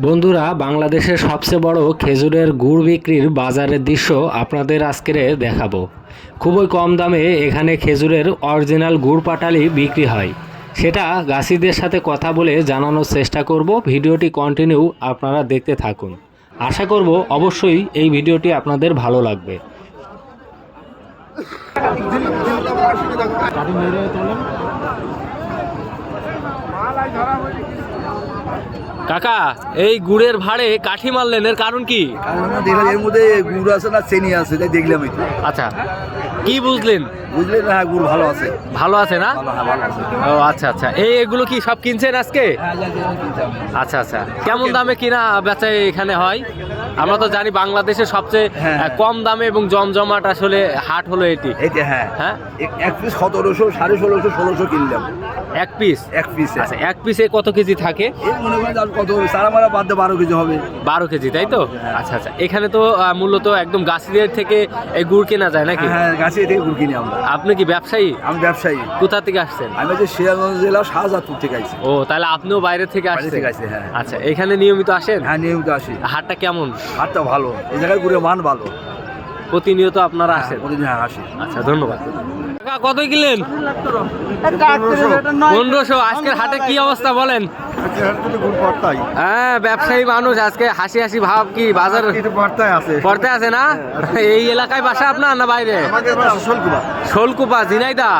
বন্ধুরা, বাংলাদেশের সবচেয়ে বড় খেজুরের গুড় বিক্রির বাজারের দৃশ্য আপনাদের আজকের দেখাবো। খুবই কম দামে এখানে খেজুরের অরিজিনাল গুড় পাটালি বিক্রি হয়। সেটা গাছিদের সাথে কথা বলে জানানোর চেষ্টা করব। ভিডিওটি কন্টিনিউ আপনারা দেখতে থাকুন। আশা করব অবশ্যই এই ভিডিওটি আপনাদের ভালো লাগবে। কাকা এই গুড়ের ভাড়ে কাঠি মারলেন এর কারণ কি? কারণ দেখলাম এর মধ্যে গুড় আছে না চেনি আছে তাই দেখলাম এই আচ্ছা কি বুঝলেন? বুঝলেন হ্যাঁ গুড় ভালো আছে। ভালো আছে না? হ্যাঁ ও আচ্ছা আচ্ছা। এই এগুলো কি সব কিনছেন আজকে? আচ্ছা আচ্ছা। কেমন দামে কিনা বেচা এখানে হয়? আমরা তো জানি বাংলাদেশের সবচেয়ে হ্যাঁ। কম দামে এবং জমজমাট আসলে হাট হলো এটি। হ্যাঁ। হ্যাঁ? এক- এক পিস সতেরোশো সাড়ে ষোলোশো ষোলোশো কিনলাম। এক পিস এক পিস আচ্ছা এক পিসে কত কেজি থাকে? মনে করেন কত হবে? সারা মারা বাদ দিয়ে বারো কেজি হবে। বারো কেজি তাই তো? আচ্ছা আচ্ছা। এখানে তো মূলত একদম গাছিদের থেকে এই গুড় কেনা যায় নাকি? হ্যাঁ গাছে থেকে গুড় কিনি আমরা। আপনি কি ব্যবসায়ী? আমি ব্যবসায়ী। কোথা থেকে আসছেন? আমি হচ্ছে সিরাজগঞ্জ জেলা শাহজাদপুর থেকে আইছি। ও তাহলে আপনিও বাইরে থেকে আসছেন? আসছি, হ্যাঁ। আচ্ছা এখানে নিয়মিত আসেন? হ্যাঁ নিয়মিত আসি। হাটটা কেমন? হাটটা ভালো। এই জায়গায় গুড়ের মান ভালো। প্রতিনিয়ত আপনারা আসেন? প্রতিদিন হ্যাঁ আসি। আচ্ছা ধন্যবাদ। কাকা, কত কিলেন পনেরোশো। আজকের হাটে কি অবস্থা বলেন? হ্যাঁ ব্যবসায়ী মানুষ আজকে হাসি হাসি ভাব কি বাজার পড়তে আছে। না? এই এলাকায় বাসা আপনার না বাইরে? শোলকুপা। ঝিনাইদা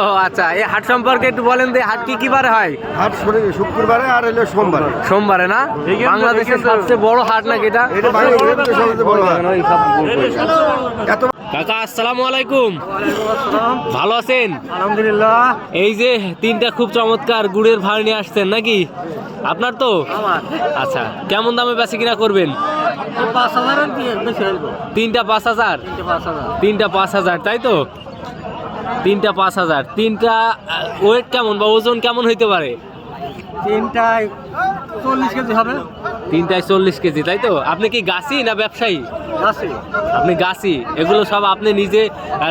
ও আচ্ছা এই হাট সম্পর্কে একটু বলেন যে হাট কি কি বারে হয়? হাট শুক্রবারে আর এলো সোমবারে। সোমবারে না? বাংলাদেশের সবচেয়ে বড় হাট নাকি এটা। এত কাকা আসসালামু আলাইকুম। ভালো আছেন? আলহামদুলিল্লাহ। এই যে তিনটা খুব চমৎকার গুড়ের ভাড় নিয়ে আসছেন নাকি? আপনার তো? আচ্ছা কেমন দামে বেশি কিনা করবেন? তিনটা পাঁচ হাজার? তিনটা পাঁচ হাজার। তাই তো? তিনটা পাঁচ হাজার। তিনটা ওয়েট কেমন বা ওজন কেমন হইতে পারে? তিনটায় চল্লিশ কেজি হবে। তিনটায় চল্লিশ কেজি তাই তো? আপনি কি গাছি না ব্যবসায়ী? আপনি গাছি এগুলো সব আপনি নিজে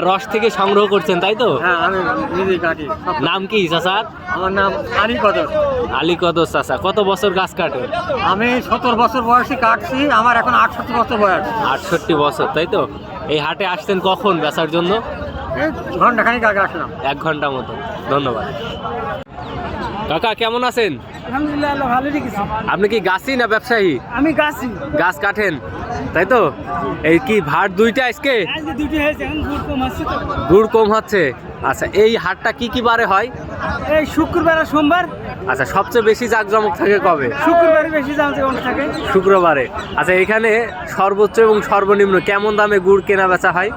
রস থেকে সংগ্রহ করছেন তাই তো? হ্যাঁ আমি কাটি। নাম কি চাচার আমার নাম আলী কদর। আলী কদর চাচা। কত বছর গাছ কাটে? আমি সত্তর বছর বয়সে কাটছি আমার এখন আটষট্টি বছর বয়স। আটষট্টি বছর তাই তো? এই হাটে আসতেন কখন বেচার জন্য? এই ঘণ্টা খানিক আগে আসলাম। এক ঘণ্টা মতো। ধন্যবাদ। কাকা কেমন আছেন? আলহামদুলিল্লাহ ভালো রেখেছি। আপনি কি গাছি না ব্যবসায়ী? আমি গাছি গাছ কাটেন তাই তো? এই কি ভাট দুইটা আজকে? গুড় কম হচ্ছে আচ্ছা এই হাটটা কি কি বারে হয়? এই শুক্রবার আর সোমবার। আচ্ছা সবচেয়ে বেশি জাঁকজমক থাকে কবে? শুক্রবারে বেশি দাম থাকে। শুক্রবারে। আচ্ছা এখানে সর্বোচ্চ এবং সর্বনিম্ন কেমন দামে গুড় কেনা বেচা হয়?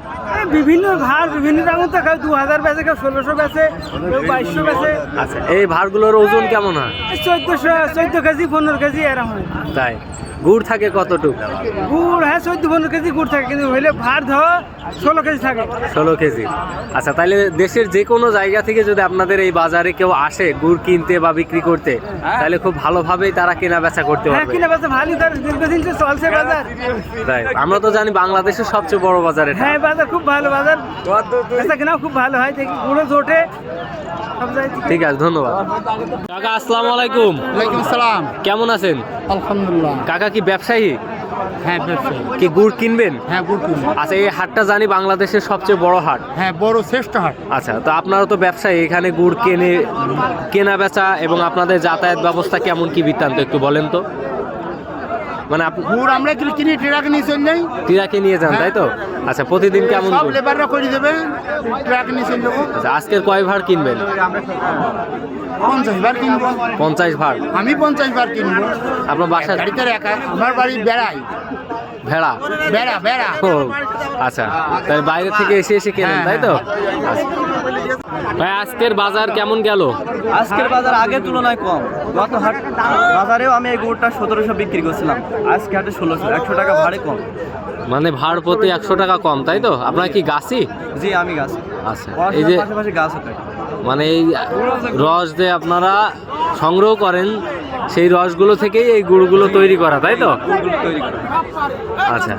বিভিন্ন ভার বিভিন্ন দামের তো কেউ দু হাজার বেচে কেউ ষোলোশো বেচে কেউ বাইশশো বেচে। আচ্ছা এই ভারগুলোর ওজন কেমন হয়? চোদ্দশো চোদ্দ কেজি পনেরো কেজি এরকম। তাই? গুড় থাকে কতটুকু? গুড় হ্যাঁ চোদ্দ পনেরো কেজি গুড় থাকে কিন্তু হইলে ভার ধর ষোলো কেজি থাকে। ষোলো কেজি। আচ্ছা তাহলে দেশের যে কোনো জায়গা থেকে যদি আপনাদের এই বাজারে কেউ আসে গুড় কিনতে বা বিক্রি করতে তাহলে খুব ভালোভাবেই তারা কেনা বেচা করতে হ্যাঁ পারবে। কিনা বেচা ভালোই তার দীর্ঘদিন তো চলছে বাজার। তাই আমরা তো জানি বাংলাদেশের সবচেয়ে বড় বাজার এটা। হ্যাঁ বাজার খুব ভালো বাজার বেচা কেনাও খুব ভালো হয় দেখি গুঁড়ো জোটে ঠিক আছে ধন্যবাদ। কাকা আসসালামু আলাইকুম। ওয়ালাইকুম আসসালাম। কেমন আছেন? আলহামদুলিল্লাহ। কাকা কি ব্যবসায়ী? হ্যাঁ ব্যবসায়ী। কি গুড় কিনবেন? হ্যাঁ গুড আচ্ছা এই হাটটা জানি বাংলাদেশের সবচেয়ে বড় হাট। হ্যাঁ বড় শ্রেষ্ঠ হাট। আচ্ছা তো আপনারা তো ব্যবসায়ী এখানে গুড় কেনে কেনা বেচা এবং আপনাদের যাতায়াত ব্যবস্থা কেমন কি বৃত্তান্ত একটু বলেন তো? মানে গুড় আমরা কিনে ট্রাক নিয়ে চলে যাই। টিরাকে নিয়ে যান তাই তো? আচ্ছা প্রতিদিন কেমন সব? লেবাররা করে দেবে ট্রাক নিয়ে চলে যাব। আচ্ছা আজকের কয় ভাড় কিনবেন? পঞ্চাশ বার কিনবো। পঞ্চাশ ভাড় আমি পঞ্চাশ বার কিনবো। আপনার বাসা গাড়িতে একা আমার বাড়ি বেড়াই। ভেড়া? বেড়া ও আচ্ছা। তাই বাইরে থেকে এসে এসে কেনেন তাই তো? আচ্ছা। ভাই আজকের বাজার কেমন গেল? আজকের বাজার আগের তুলনায় কম। গত হাট বাজারেও আমি এই গুড়টা সতেরোশো বিক্রি করছিলাম। আজকে হাটে ষোলোশো একশো টাকা ভাড়ে কম। মানে ভাড় প্রতি একশো টাকা কম তাই তো? আপনার কি গাছি জি আমি গাছ। আচ্ছা এই যে পাশাপাশি গাছ মানে এই রস যে আপনারা সংগ্রহ করেন সেই রসগুলো থেকেই এই গুড়গুলো তৈরি করা তাই তো? তৈরি করা। আচ্ছা।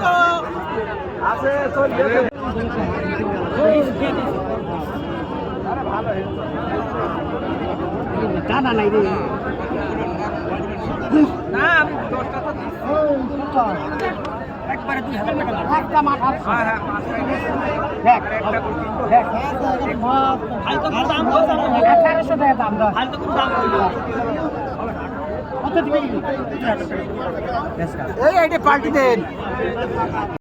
দাদা নাই রে না আমি দশটা তো একবারে দুই হাজার টাকা একটা মাছ হ্যাঁ হ্যাঁ দেখ একটা দেখ আঠারোশো টাকা দাম দাম কত দিবি এই আইডি পাল্টি দেন।